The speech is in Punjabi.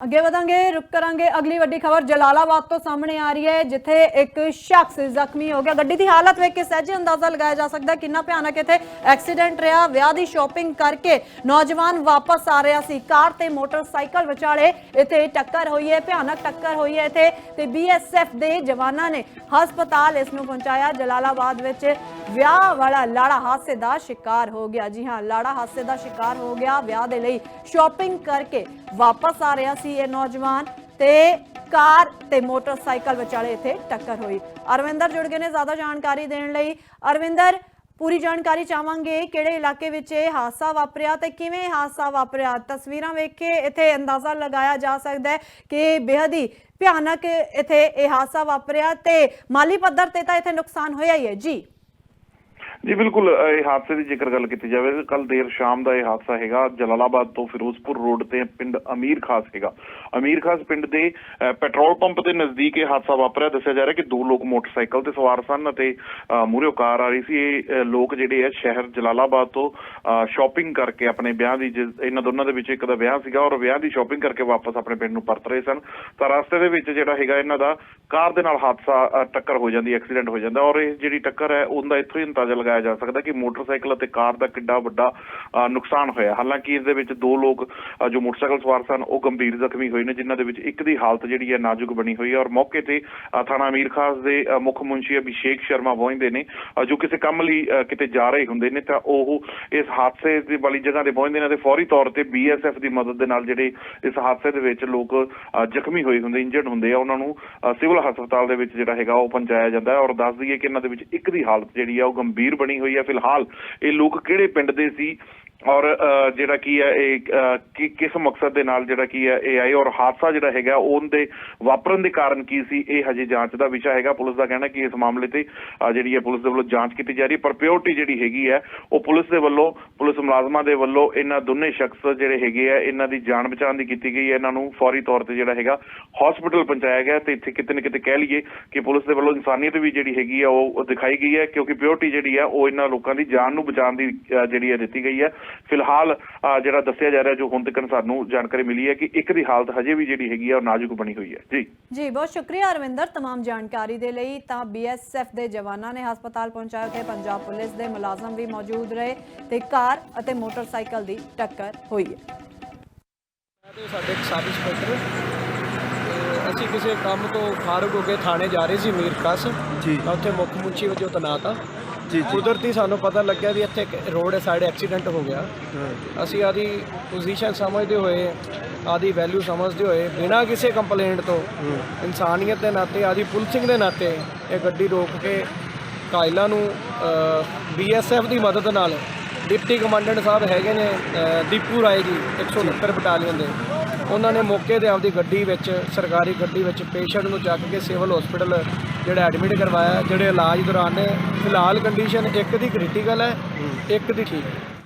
ਅੱਗੇ ਵਧਾਂਗੇ, ਰੁਕ ਕਰਾਂਗੇ ਅਗਲੀ ਵੱਡੀ ਖਬਰ ਜਲਾਲਾਬਾਦ ਤੋਂ ਸਾਹਮਣੇ ਆ ਰਹੀ ਹੈ, ਜਿੱਥੇ ਇੱਕ ਸ਼ਖਸ ਜ਼ਖਮੀ ਹੋ ਗਿਆ। ਗੱਡੀ ਦੀ ਹਾਲਤ ਵੇਖ ਕੇ ਸਹਿਜੇ ਅੰਦਾਜ਼ਾ ਲਗਾਇਆ ਜਾ ਸਕਦਾ ਕਿੰਨਾ ਭਿਆਨਕ ਇੱਥੇ ਐਕਸੀਡੈਂਟ ਰਿਹਾ। ਵਿਆਹ ਦੀ ਸ਼ਾਪਿੰਗ ਕਰਕੇ ਨੌਜਵਾਨ ਵਾਪਸ ਆ ਰਿਹਾ ਸੀ। ਕਾਰ ਤੇ ਮੋਟਰਸਾਈਕਲ ਵਿਚਾਲੇ ਇੱਥੇ ਟੱਕਰ ਹੋਈ ਹੈ, ਭਿਆਨਕ ਟੱਕਰ ਹੋਈ ਹੈ ਇੱਥੇ ਤੇ ਬੀਐਸਐਫ ਦੇ ਜਵਾਨਾਂ ਨੇ ਹਸਪਤਾਲ ਇਸ ਨੂੰ ਪਹੁੰਚਾਇਆ। ਜਲਾਲਾਬਾਦ ਵਿੱਚ ਵਿਆਹ ਵਾਲਾ ਲਾੜਾ ਹਾਦਸੇ ਦਾ ਸ਼ਿਕਾਰ ਹੋ ਗਿਆ। ਜੀ ਹਾਂ, ਲਾੜਾ ਹਾਦਸੇ ਦਾ ਸ਼ਿਕਾਰ ਹੋ ਗਿਆ। ਵਿਆਹ ਦੇ ਲਈ ਸ਼ਾਪਿੰਗ ਕਰਕੇ ਵਾਪਸ ਆ ਰਿਹਾ ਸੀ ਇਹ ਨੌਜਵਾਨ ਤੇ ਕਾਰ ਤੇ ਮੋਟਰਸਾਈਕਲ ਵਿਚਾਲੇ ਇੱਥੇ ਟੱਕਰ ਹੋਈ। ਅਰਵਿੰਦਰ ਜੁੜ ਗਏ ਨੇ ਜ਼ਿਆਦਾ ਜਾਣਕਾਰੀ ਦੇਣ ਲਈ। ਅਰਵਿੰਦਰ, ਪੂਰੀ ਜਾਣਕਾਰੀ ਚਾਹਾਂਗੇ ਕਿਹੜੇ ਇਲਾਕੇ ਵਿੱਚ ਇਹ ਹਾਦਸਾ ਵਾਪਰਿਆ ਤੇ ਕਿਵੇਂ ਹਾਦਸਾ ਵਾਪਰਿਆ? ਤਸਵੀਰਾਂ ਵੇਖ ਕੇ ਇੱਥੇ ਅੰਦਾਜ਼ਾ ਲਗਾਇਆ ਜਾ ਸਕਦਾ ਹੈ ਕਿ ਬੇਹੱਦ ਹੀ ਭਿਆਨਕ ਇੱਥੇ ਇਹ ਹਾਦਸਾ ਵਾਪਰਿਆ ਤੇ ਮਾਲੀ ਪੱਧਰ ਤੇ ਤਾਂ ਇੱਥੇ ਨੁਕਸਾਨ ਹੋਇਆ ਹੀ ਹੈ। ਜੀ। ਜੀ, ਬਿਲਕੁਲ ਇਹ ਹਾਦਸੇ ਦੀ ਜੇਕਰ ਗੱਲ ਕੀਤੀ ਜਾਵੇ ਤਾਂ ਕੱਲ ਦੇਰ ਸ਼ਾਮ ਦਾ ਇਹ ਹਾਦਸਾ ਹੈਗਾ। ਜਲਾਲਾਬਾਦ ਤੋਂ ਫਿਰੋਜ਼ਪੁਰ ਰੋਡ ਤੇ ਪਿੰਡ ਅਮੀਰ ਖਾਸ ਹੈਗਾ। ਅਮੀਰ ਖਾਸ ਪਿੰਡ ਦੇ ਪੈਟਰੋਲ ਪੰਪ ਦੇ ਨਜ਼ਦੀਕ ਇਹ ਹਾਦਸਾ ਵਾਪਰਿਆ। ਦੱਸਿਆ ਜਾ ਰਿਹਾ ਕਿ ਦੋ ਲੋਕ ਮੋਟਰਸਾਈਕਲ ਤੇ ਸਵਾਰ ਸਨ ਅਤੇ ਮੂਹਰੇ ਕਾਰ ਆ ਰਹੀ ਸੀ। ਇਹ ਲੋਕ ਜਿਹੜੇ ਆ, ਸ਼ਹਿਰ ਜਲਾਲਾਬਾਦ ਤੋਂ ਸ਼ਾਪਿੰਗ ਕਰਕੇ ਆਪਣੇ ਵਿਆਹ ਦੀ ਇਹਨਾਂ ਦੋਨਾਂ ਦੇ ਵਿੱਚ ਇੱਕ ਦਾ ਵਿਆਹ ਸੀਗਾ ਔਰ ਵਿਆਹ ਦੀ ਸ਼ਾਪਿੰਗ ਕਰਕੇ ਵਾਪਸ ਆਪਣੇ ਪਿੰਡ ਨੂੰ ਪਰਤ ਰਹੇ ਸਨ। ਤਾਂ ਰਸਤੇ ਦੇ ਵਿੱਚ ਜਿਹੜਾ ਹੈਗਾ ਇਹਨਾਂ ਦਾ, ਕਾਰ ਦੇ ਨਾਲ ਹਾਦਸਾ ਟੱਕਰ ਹੋ ਜਾਂਦੀ, ਐਕਸੀਡੈਂਟ ਹੋ ਜਾਂਦਾ ਔਰ ਇਹ ਜਿਹੜੀ ਟੱਕਰ ਹੈ, ਉਹਦਾ ਇੱਥੋਂ ਹੀ ਅੰਦਾਜ਼ਾ ਲਗਾਇਆ ਜਾ ਸਕਦਾ ਕਿ ਮੋਟਰਸਾਈਕਲ ਅਤੇ ਕਾਰ ਦਾ ਕਿੱਡਾ ਵੱਡਾ ਅਹ, ਨੁਕਸਾਨ ਹੋਇਆ। ਹਾਲਾਂਕਿ ਇਸ ਦੇ ਵਿੱਚ ਦੋ ਲੋਕ ਜੋ ਮੋਟਰਸਾਈਕਲ ਸਵਾਰ ਸਨ ਉਹ ਗੰਭੀਰ ਜ਼ਖਮੀ ਹੋਏ ਨੇ ਜਿਨ੍ਹਾਂ ਦੇ ਵਿੱਚ ਇੱਕ ਦੀ ਹਾਲਤ ਜਿਹੜੀ ਹੈ ਨਾਜ਼ੁਕ ਬਣੀ ਹੋਈ ਹੈ। ਔਰ ਮੌਕੇ ਤੇ ਥਾਣਾ ਅਮੀਰ ਖਾਸ ਦੇ ਮੁੱਖ ਮੁੰਸ਼ੀ ਅਭਿਸ਼ੇਕ ਸ਼ਰਮਾ ਪਹੁੰਚਦੇ ਨੇ। ਜੋ ਕਿਸੇ ਕੰਮ ਲਈ ਕਿਤੇ ਜਾ ਰਹੇ ਹੁੰਦੇ ਨੇ ਤਾਂ ਉਹ ਇਸ ਹਾਦਸੇ ਦੀ ਵਾਲੀ ਜਗ੍ਹਾ ਤੇ ਪਹੁੰਚਦੇ ਨੇ ਤੇ ਫੌਰੀ ਤੌਰ ਤੇ ਬੀਐਸਐਫ ਦੀ ਮਦਦ ਦੇ ਨਾਲ ਜਿਹੜੇ ਇਸ ਹਾਦਸੇ ਦੇ ਵਿੱਚ ਲੋਕ ਅਹ, ਜ਼ਖਮੀ ਹੋਏ ਹੁੰਦੇ ਇੰਜਰਡ ਹੁੰਦੇ ਆ ਉਹਨਾਂ ਨੂੰ ਸਿਵਲ ਹਸਪਤਾਲ ਦੇ ਵਿੱਚ ਜਿਹੜਾ ਹੈਗਾ ਉਹ ਪਹੁੰਚਾਇਆ ਜਾਂਦਾ ਹੈ। ਔਰ ਦੱਸ ਦਈਏ ਕਿ ਇਹਨਾਂ ਦੇ ਵਿੱਚ ਇੱਕ ਦੀ ਹਾਲਤ ਜਿਹੜੀ ਆ ਉਹ ਗੰਭੀਰ ਬਣੀ ਹੋਈ ਹੈ। ਫਿਲਹਾਲ ਇਹ ਲੋਕ ਕਿਹੜੇ ਪਿੰਡ ਦੇ ਸੀ? ਔਰ ਜਿਹੜਾ ਕੀ ਹੈ, ਇਹ ਕਿ ਕਿਸ ਮਕਸਦ ਦੇ ਨਾਲ ਜਿਹੜਾ ਕੀ ਹੈ, ਇਹ ਆਏ ਔਰ ਹਾਦਸਾ ਜਿਹੜਾ ਹੈਗਾ, ਉਹਦੇ ਵਾਪਰਨ ਦੇ ਕਾਰਨ ਕੀ ਸੀ, ਇਹ ਹਜੇ ਜਾਂਚ ਦਾ ਵਿਸ਼ਾ ਹੈਗਾ। ਪੁਲਿਸ ਦਾ ਕਹਿਣਾ ਕਿ ਇਸ ਮਾਮਲੇ ਤੇ ਜਿਹੜੀ ਹੈ, ਪੁਲਿਸ ਦੇ ਵੱਲੋਂ ਜਾਂਚ ਕੀਤੀ ਜਾ ਰਹੀ ਹੈ। ਪਰ ਪਿਓਰਟੀ ਜਿਹੜੀ ਹੈਗੀ ਹੈ, ਉਹ ਪੁਲਿਸ ਦੇ ਵੱਲੋਂ, ਪੁਲਿਸ ਮੁਲਾਜ਼ਮਾਂ ਦੇ ਵੱਲੋਂ ਇਹਨਾਂ ਦੋਨੇ ਸ਼ਖਸ ਜਿਹੜੇ ਹੈਗੇ ਆ, ਇਹਨਾਂ ਦੀ ਜਾਨ ਬਚਾਉਣ ਦੀ ਕੀਤੀ ਗਈ ਹੈ। ਇਹਨਾਂ ਨੂੰ ਫੌਰੀ ਤੌਰ ਤੇ ਜਿਹੜਾ ਹੈਗਾ ਹਸਪੀਟਲ ਪਹੁੰਚਾਇਆ ਗਿਆ ਤੇ ਇੱਥੇ ਕਿਤੇ ਨਾ ਕਿਤੇ ਕਹਿ ਲਈਏ ਕਿ ਪੁਲਿਸ ਦੇ ਵੱਲੋਂ ਇਨਸਾਨੀਅਤ ਵੀ ਜਿਹੜੀ ਹੈਗੀ ਆ, ਉਹ ਦਿਖਾਈ ਗਈ ਹੈ। ਕਿਉਂਕਿ ਪਿਓਰਟੀ ਜਿਹੜੀ ਹੈ, ਉਹ ਇਹਨਾਂ ਲੋਕਾਂ ਦੀ ਜਾਨ ਨੂੰ ਬਚਾਉਣ ਦੀ ਜਿਹੜੀ ਹੈ, ਦਿੱਤੀ ਗਈ ਹੈ। ਫਿਲਹਾਲ ਜਿਹੜਾ ਦੱਸਿਆ ਜਾ ਰਿਹਾ ਜੋ ਹੁਣ ਤੱਕ ਸਾਨੂੰ ਜਾਣਕਾਰੀ ਮਿਲੀ ਹੈ ਕਿ ਇੱਕ ਦੀ ਹਾਲਤ ਹਜੇ ਵੀ ਜਿਹੜੀ ਹੈਗੀ ਹੈ ਉਹ ਨਾਜ਼ੁਕ ਬਣੀ ਹੋਈ ਹੈ। ਜੀ। ਜੀ ਬਹੁਤ ਸ਼ੁਕਰੀਆ ਅਰਵਿੰਦਰ ਤਮਾਮ ਜਾਣਕਾਰੀ ਦੇ ਲਈ। ਤਾਂ ਬੀਐਸਐਫ ਦੇ ਜਵਾਨਾਂ ਨੇ ਹਸਪਤਾਲ ਪਹੁੰਚਾਇਆ ਤੇ ਪੰਜਾਬ ਪੁਲਿਸ ਦੇ ਮੁਲਾਜ਼ਮ ਵੀ ਮੌਜੂਦ ਰਹੇ ਤੇ ਕਾਰ ਅਤੇ ਮੋਟਰਸਾਈਕਲ ਦੀ ਟੱਕਰ ਹੋਈ ਹੈ। ਸਾਡੇ ਸਬ ਇੰਸਪੈਕਟਰ ਅਸੀਂ ਕਿਸੇ ਕੰਮ ਤੋਂ ਫਾਰਗ ਹੋ ਕੇ ਥਾਣੇ ਜਾ ਰਹੇ ਸੀ ਮੀਰ ਕਾਸ ਜੀ ਉੱਥੇ ਮੁੱਖ ਮੁੰਚੀ ਵਜੋਂ ਤਨਾਤ ਆ। ਜੀ, ਜੀ। ਕੁਦਰਤੀ ਸਾਨੂੰ ਪਤਾ ਲੱਗਿਆ ਵੀ ਇੱਥੇ ਇੱਕ ਰੋਡ ਸਾਈਡ ਐਕਸੀਡੈਂਟ ਹੋ ਗਿਆ। ਅਸੀਂ ਆਦੀ ਪੋਜੀਸ਼ਨ ਸਮਝਦੇ ਹੋਏ ਆਦੀ ਵੈਲਿਊ ਸਮਝਦੇ ਹੋਏ ਬਿਨਾਂ ਕਿਸੇ ਕੰਪਲੇਂਟ ਤੋਂ ਇਨਸਾਨੀਅਤ ਦੇ ਨਾਤੇ ਆਦੀ ਪੁਲਿਸਿੰਗ ਦੇ ਨਾਤੇ ਇਹ ਗੱਡੀ ਰੋਕ ਕੇ ਕਾਇਲਾ ਨੂੰ ਬੀਐਸਐਫ ਦੀ ਮਦਦ ਨਾਲ ਡਿਪਟੀ ਕਮਾਂਡੈਂਟ ਸਾਹਿਬ ਹੈਗੇ ਨੇ ਦੀਪੂ ਰਾਏ ਜੀ 169 ਬਟਾਲੀਅਨ ਦੇ। ਉਹਨਾਂ ਨੇ ਮੌਕੇ ਤੇ ਆਪਦੀ ਗੱਡੀ ਵਿੱਚ ਸਰਕਾਰੀ ਗੱਡੀ ਵਿੱਚ ਪੇਸ਼ੈਂਟ ਨੂੰ ਚੱਕ ਕੇ ਸਿਵਲ ਹਸਪੀਟਲ ਜਿਹੜਾ ਐਡਮਿਟ ਕਰਵਾਇਆ ਜਿਹੜੇ ਇਲਾਜ ਦੌਰਾਨ ਨੇ ਫਿਲਹਾਲ ਕੰਡੀਸ਼ਨ ਇੱਕ ਦੀ ਕ੍ਰਿਟੀਕਲ ਹੈ। ਇੱਕ ਦੀ ਠੀਕ ਹੈ।